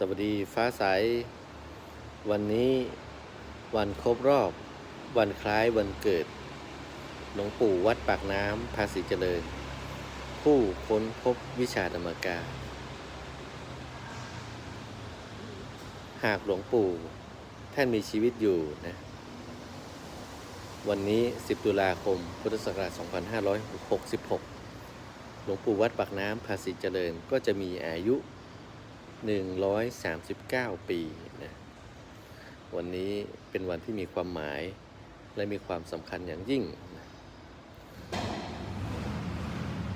สวัสดีฟ้าใสวันนี้วันครบรอบ วันคล้ายวันเกิด หลวงปู่วัดปากน้ำภาษีเจริญ ผู้ค้นพบวิชาธรรมกา หากหลวงปู่ท่านมีชีวิตอยู่นะ วันนี้ 10 ตุลาคม พุทธศักราช 2566 หลวงปู่วัดปากน้ำภาษีเจริญก็จะมีอายุ 139 ปีนะวันนี้เป็นวันที่มีความหมายและมีความสำคัญอย่างยิ่งนะ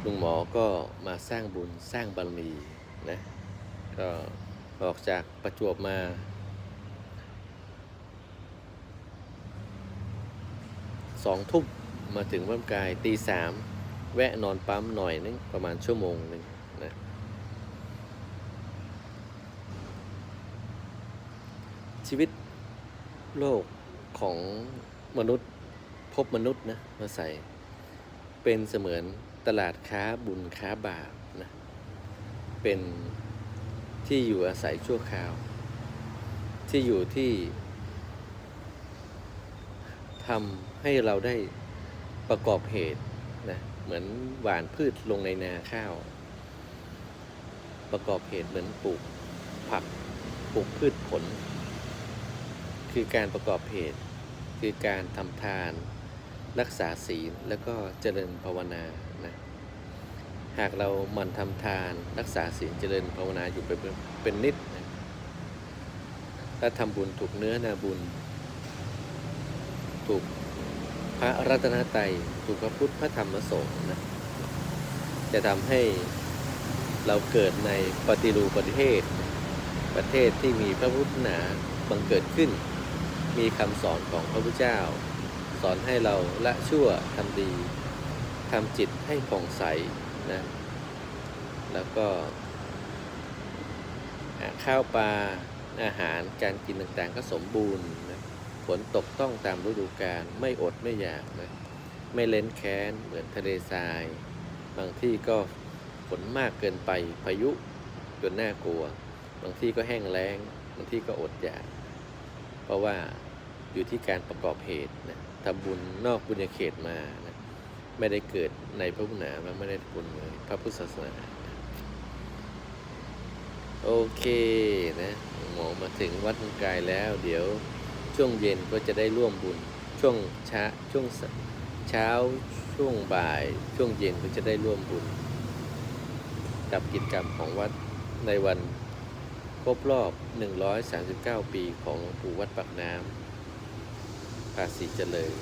ลุงหมอก็มาสร้างบุญสร้างบารมีนะก็ออกจากประจวบมา สองทุ่มมาถึงวัดกายตีสามแวะนอนปั๊มหน่อยนึงประมาณชั่วโมงหนึ่งนะ ชีวิตโลกของมนุษย์พบมนุษย์นะมาใส่เป็นเสมือนตลาดค้าบุญค้าบาปนะเป็นที่อยู่อาศัยชั่วคราว ที่อยู่ที่ทำให้เราได้ประกอบเหตุนะเหมือนหว่านพืชลงในนาข้าว ประกอบเหตุเหมือนปลูกผักปลูกพืชผล คือการประกอบเหตุ คือการทำทาน รักษาศีลแล้วก็เจริญภาวนานะหากเราหมั่นทำทานรักษาศีลเจริญภาวนาอยู่เป็นเป็นนิดนะถ้าทำบุญถูกเนื้อนาบุญ ถูกพระรัตนตรัยถูกพระพุทธพระธรรมพระสงฆ์นะจะทำให้เราเกิดในปฏิรูปประเทศ ประเทศที่มีพระพุทธศาสนาบังเกิดขึ้น มีคำสอนของพระพุทธเจ้า สอนให้เราละชั่วทำดีทำจิตให้ผ่องใสนะ แล้วก็ข้าวปลาอาหารการกินต่างๆก็สมบูรณ์นะฝนตกต้องตามฤดูกาลไม่อดไม่อยากนะไม่เล้นแค้นเหมือนทะเลทราย บางที่ก็ฝนมากเกินไปพายุจนน่ากลัว บางที่ก็แห้งแล้ง บางที่ก็อดอยาก ราะว่าอยู่ที่การประกอบเหตุนะทำบุญนอกบุญญาเขตมานะไม่ได้เกิดในพระพุทธศาสนาไม่ได้บุญในพระพุทธศาสนาโอเคนะหมอมาถึงวัดมังกายแล้ว เดี๋ยวช่วงเย็นก็จะได้ร่วมบุญช่วงเช้าช่วงเช้าช่วงบ่าย ช่วงเย็นก็จะได้ร่วมบุญ กับกิจกรรมของวัดในวัน ครบรอบ 139 ปีของหลวงปู่วัดปากน้ำภาษีเจริญ